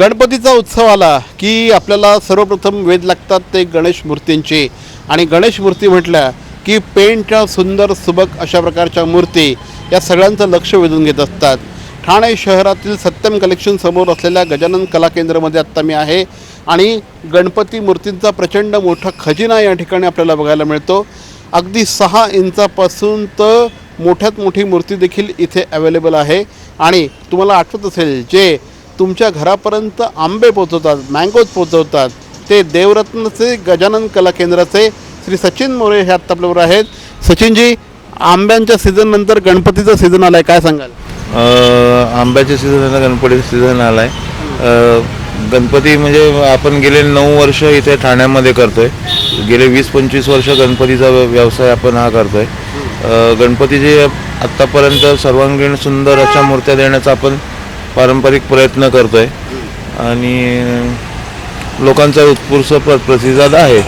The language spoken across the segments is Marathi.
गणपतीचा उत्सव आला की आपल्याला सर्वप्रथम वेध लागतात ते गणेश मूर्तींचे. आणि गणेश मूर्ती म्हटल्या की पेंटच्या सुंदर सुबक अशा प्रकारच्या मूर्ती या सगळ्यांचं लक्ष वेधून घेत असतात. ठाणे शहरातील सत्यम कलेक्शन समोर असलेल्या गजानन कला केंद्रामध्ये आत्ता मी आहे आणि गणपती मूर्तींचा प्रचंड मोठा खजिना या ठिकाणी आपल्याला बघायला मिळतो. अगदी सहा इंचापासून तर मोठ्यात मोठी मूर्ती देखील इथे अवेलेबल आहे. आणि तुम्हाला आठवत असेल जे तुमच्या घरापर्यंत आंबे पोचवतात मँगोज पोचवतात ते देवरत्नचे गजानन कला केंद्राचे श्री सचिन मोरे हे आत्ता आपल्याबरोबर आहेत. सचिनजी आंब्यांच्या सीझननंतर गणपतीचा सीझन आहे काय सांगाल? अ, आंब्याचे सीझन आला आहे गणपती म्हणजे आपण गेले नऊ वर्ष इथे ठाण्यामध्ये करतोय. गेले वीस पंचवीस वर्ष गणपतीचा व्यवसाय आपण हा करतोय. गणपतीचे आत्तापर्यंत सर्वांगीण सुंदर अशा मूर्त्या देण्याचा आपण पारंपरिक प्रयत्न करतोय. आणि लोकांचा उत्स्फूर्त प्र प्रतिसाद आहे.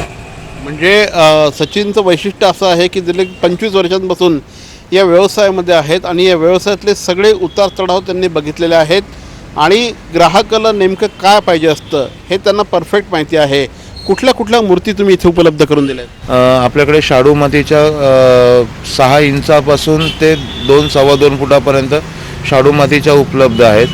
म्हणजे अ, सचिनचं वैशिष्ट्य असं आहे की गेले पंचवीस वर्षांपासून या व्यवसायामध्ये आहेत आणि या व्यवसायातले सगळे उतार चढाव त्यांनी बघितलेले आहेत. आणि ग्राहकाला नेमकं काय पाहिजे असतं हे त्यांना परफेक्ट माहिती आहे. कुठल्या कुठल्या मूर्ती तुम्ही इथे उपलब्ध करून दिल्या आहेत अ, आपल्याकडे शाडू मातीच्या अ, सहा इंचापासून ते दोन सव्वा दोन फुटापर्यंत शाडू मातीच्या उपलब्ध आहेत.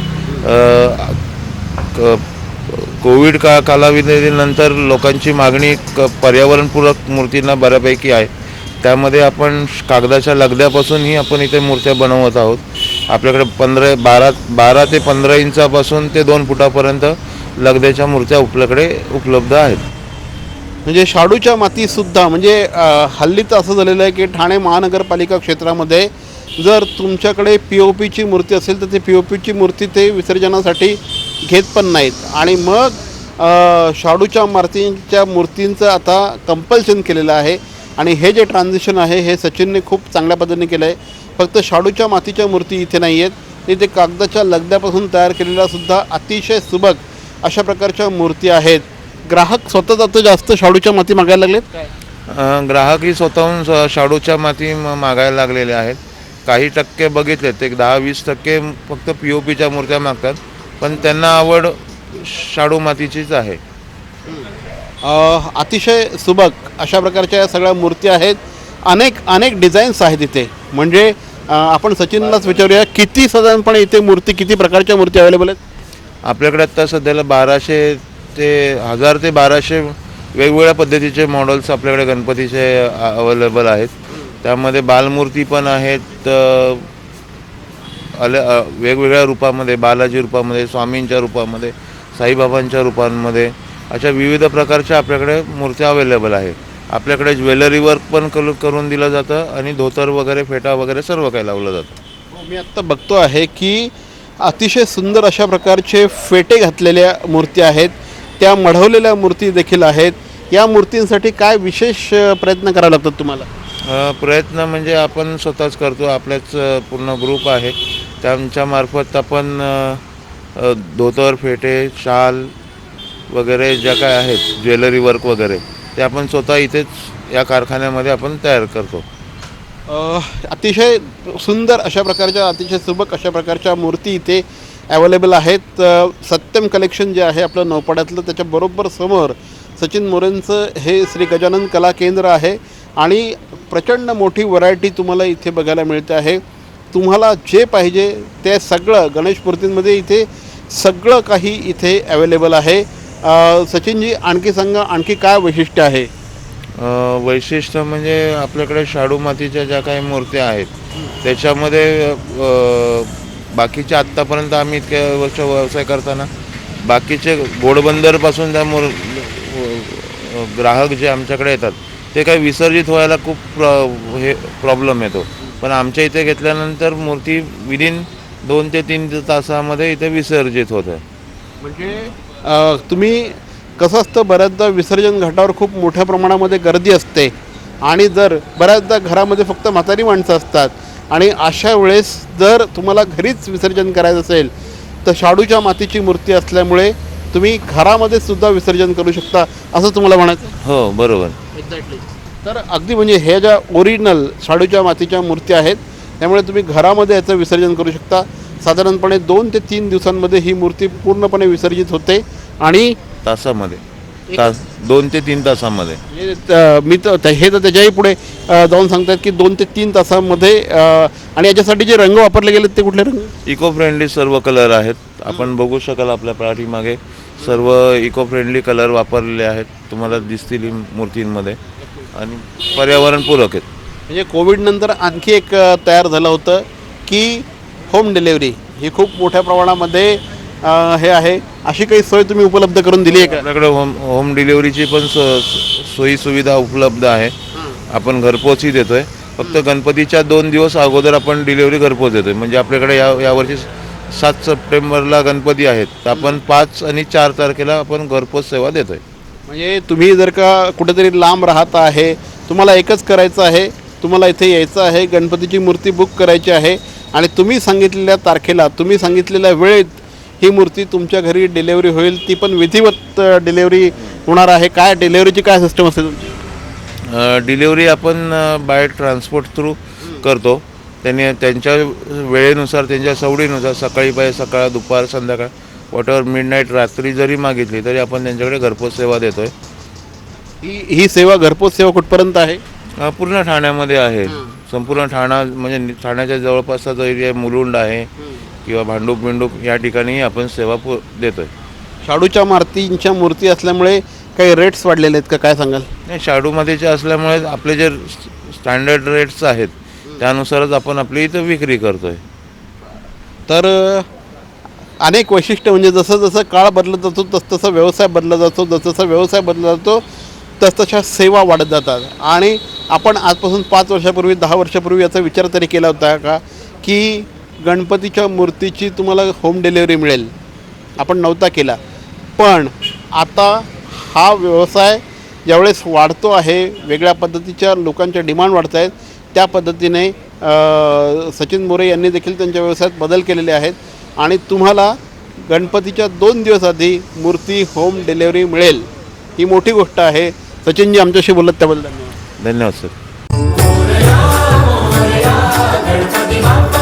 कोविड का कालावधीनंतर लोकांची मागणी क पर्यावरणपूरक मूर्तींना बऱ्यापैकी आहे. त्यामध्ये आपण कागदाच्या लगद्यापासूनही आपण इथे मूर्त्या बनवत आहोत. आपल्याकडे पंधरा बारा बारा ते पंधरा इंचापासून ते दोन फुटापर्यंत लगद्याच्या मूर्त्या आपल्याकडे उपलब्ध आहेत. म्हणजे शाडूच्या मातीसुद्धा म्हणजे हल्लीत असं झालेलं आहे की ठाणे महानगरपालिका क्षेत्रामध्ये जर तुमच्याकडे पी ओ पीची मूर्ती असेल तर ते पी ओ पीची मूर्ती ते विसर्जनासाठी घेत पण नाहीत. आणि मग शाडूच्या मातीच्या मूर्तींचं आता कंपल्शन केलेलं आहे. आणि हे जे ट्रान्झिशन आहे हे सचिनने खूप चांगल्या पद्धतीने केलं आहे फक्त शाडूच्या मातीच्या मूर्ती इथे नाही आहेत इथे कागदाच्या लगद्यापासून तयार केलेल्या सुद्धा अतिशय सुबक अशा प्रकारच्या मूर्ती आहेत. ग्राहक स्वतःच आता जास्त शाडूच्या माती मागायला लागलेत? ग्राहकही स्वतःहून शाडूच्या माती मागायला लागलेले आहेत. काही टक्के बघितलेत एक दहा वीस टक्के फक्त पी ओ पीच्या मूर्त्या मागतात पण त्यांना आवड शाडू मातीचीच आहे. अतिशय सुबक अशा प्रकारच्या सगळ्या मूर्ती आहेत. अनेक अनेक डिझाईन्स आहेत इथे. म्हणजे आपण सचिनलाच विचारूया किती साधारणपणे इथे मूर्ती किती प्रकारच्या मूर्ती अवेलेबल आहेत? आपल्याकडे आत्ता सध्याला बाराशे ते हजार ते बाराशे वेगवेगळ्या पद्धतीचे मॉडेल्स आपल्याकडे गणपतीचे अवेलेबल आहेत. त्यामध्ये बालमूर्ती पण आहेत अल वेगवेगळ्या रूपामध्ये बालाजी रूपामध्ये स्वामींच्या रूपामध्ये साईबाबांच्या रूपांमध्ये अशा विविध प्रकारच्या आपल्याकडे मूर्त्या अवेलेबल आहे आपल्याकडे ज्वेलरी वर्क पण कल करून दिलं जातं आणि धोतर वगैरे फेटा वगैरे सर्व काही लावलं जातं. हो, मी आत्ता बघतो आहे की अतिशय सुंदर अशा प्रकारचे फेटे घातलेल्या मूर्ती आहेत. त्या मढवलेल्या मूर्ती देखील आहेत. या मूर्तींसाठी काय विशेष प्रयत्न करावे लागतात तुम्हाला? प्रयत्न म्हणजे आपण स्वतःच करतो. आपल्याच पूर्ण ग्रुप आहे. त्यांच्यामार्फत आपण धोतर फेटे शाल वगैरे ज्या काय आहेत ज्वेलरी वर्क वगैरे ते आपण स्वतः इथेच या कारखान्यामध्ये आपण तयार करतो. अतिशय सुंदर अशा प्रकारच्या अतिशय सुबक अशा प्रकारच्या मूर्ती इथे अवेलेबल आहेत. सत्यम कलेक्शन जे आहे आपलं नौपाड्यातलं त्याच्याबरोबर समोर सचिन मोरेंचं हे श्री गजानन कला केंद्र आहे. आणि प्रचंड मोठी व्हरायटी तुम्हाला इथे बघायला मिळते आहे. तुम्हाला जे पाहिजे ते सगळं गणेश मूर्तींमध्ये इथे सगळं काही इथे अवेलेबल आहे. सचिनजी आणखी सांगा आणखी काय वैशिष्ट्य आहे? वैशिष्ट्य म्हणजे आपल्याकडे शाडू मातीच्या ज्या काही मूर्त्या आहेत त्याच्यामध्ये बाकीच्या आत्तापर्यंत आम्ही इतक्या वर्ष व्यवसाय करताना बाकीचे घोडबंदरपासून त्या मूर ग्राहक जे आमच्याकडे येतात ते काही विसर्जित व्हायला खूप प्र हे प्रॉब्लेम येतो. पण आमच्या इथे घेतल्यानंतर मूर्ती विदिन दोन ते तीन तासामध्ये इथे विसर्जित होतं. म्हणजे तुम्ही कसं असतं बऱ्याचदा विसर्जन घाटावर खूप मोठ्या प्रमाणामध्ये गर्दी असते. आणि जर बऱ्याचदा घरामध्ये फक्त म्हातारी माणसं असतात. आणि अशा वेळेस जर तुम्हाला घरीच विसर्जन करायचं असेल तर शाडूच्या मातीची मूर्ती असल्यामुळे तुम्ही घरामध्ये सुद्धा विसर्जन करू शकता असं तुम्हाला म्हणायचं हो बरोबर. एक्झॅक्टली तर अगदी म्हणजे हे ज्या ओरिजिनल शाडूच्या मातीच्या मूर्ती आहेत त्यामुळे तुम्ही घरामध्ये याचं विसर्जन करू शकता. साधारणपणे दोन ते तीन दिवसांमध्ये ही मूर्ती पूर्णपणे विसर्जित होते आणि तासामध्ये. तास दोन ते तीन तासामध्ये. म्हणजे, मी तर त्या- हे तर त्याच्याही पुढे अ, जाऊन सांगतात की दोन ते तीन तासामध्ये अ, आणि याच्यासाठी जे रंग वापरले गेले ते कुठले रंग? इको फ्रेंडली सर्व कलर आहेत. आपण बघू शकाल आपल्या पाठीमागे. सर्व इको फ्रेंडली कलर वापरलेले आहेत. तुम्हाला दिसतील ही मूर्तींमध्ये. आणि पर्यावरणपूरक आहेत. म्हणजे कोविड नंतर आणखी एक अ, तयार झालं होतं की होम डिलेवरी ही खूप मोठ्या प्रमाणामध्ये अ, हे आहे. अशी काही सोय तुम्ही उपलब्ध करून दिली आहे का? आपल्याकडे होम होम डिलिव्हरीची पण सो सोयी सुविधा उपलब्ध आहे. आपण घरपोचही देतोय. फक्त गणपतीच्या दोन दिवस अगोदर आपण डिलिव्हरी घरपोच देतोय. म्हणजे आपल्याकडे या यावर्षी सात सप्टेंबरला गणपती आहेत. तर आपण पाच आणि चार तारखेला आपण घरपोच सेवा देतोय. म्हणजे तुम्ही जर का कुठेतरी लांब राहत आहे तुम्हाला एकच करायचं आहे तुम्हाला इथे यायचं आहे गणपतीची मूर्ती बुक करायची आहे आणि तुम्ही सांगितलेल्या तारखेला तुम्ही सांगितलेल्या वेळेत ही मूर्ती तुमच्या घरी डिलेवरी होईल ती पण विधिवत डिलेवरी होणार आहे. काय डिलेवरीची काय सिस्टम असेल तुमची? डिलिव्हरी आपण बाय ट्रान्सपोर्ट थ्रू करतो. त्यांनी त्यांच्या वेळेनुसार त्यांच्या सवडीनुसार सकाळी पाहिजे सकाळ दुपार संध्याकाळ वॉटएवर मिड नाईट रात्री जरी मागितली तरी आपण त्यांच्याकडे घरपोच सेवा देतोय. ही ही सेवा घरपोच सेवा कुठपर्यंत आहे? अ, पूर्ण ठाण्यामध्ये आहे. संपूर्ण ठाणा म्हणजे नि- ठाण्याच्या जवळपासचा जो एरिया आहे मुलुंड आहे किंवा भांडूप बिंडूप या ठिकाणी आपण सेवा पु देतोय. शाडूच्या मारुतींच्या मूर्ती असल्यामुळे काही रेट्स वाढलेले आहेत का? काय सांगाल? नाही शाडूमध्येचे असल्यामुळे आपले जे स्टँडर्ड रेट्स आहेत त्यानुसारच आपण आपली इथं विक्री करतोय. तर अनेक वैशिष्ट्य म्हणजे जसं जसं काळ बदलत जातो तसतसा व्यवसाय बदलत जातो जसजसा व्यवसाय बदलत जातो तसतशा सेवा वाढत जातात. आणि आपण आजपासून पाच वर्षापूर्वी दहा वर्षापूर्वी याचा विचार तरी केला होता का की गणपतीच्या मूर्तीची तुम्हाला होम डिलेवरी मिळेल. आपण नव्हता केला. पण आता हा व्यवसाय ज्यावेळेस वाढतो आहे वेगळ्या पद्धतीच्या लोकांच्या डिमांड वाढत आहेत त्या पद्धतीने सचिन मोरे यांनी देखील त्यांच्या व्यवसायात बदल केलेले आहेत. आणि तुम्हाला गणपतीच्या दोन दिवस आधी मूर्ती होम डिलेवरी मिळेल. ही मोठी गोष्ट आहे. सचिनजी आमच्याशी बोलत त्याबद्दल धन्यवाद. धन्यवाद सर. गणपती बाप्पा.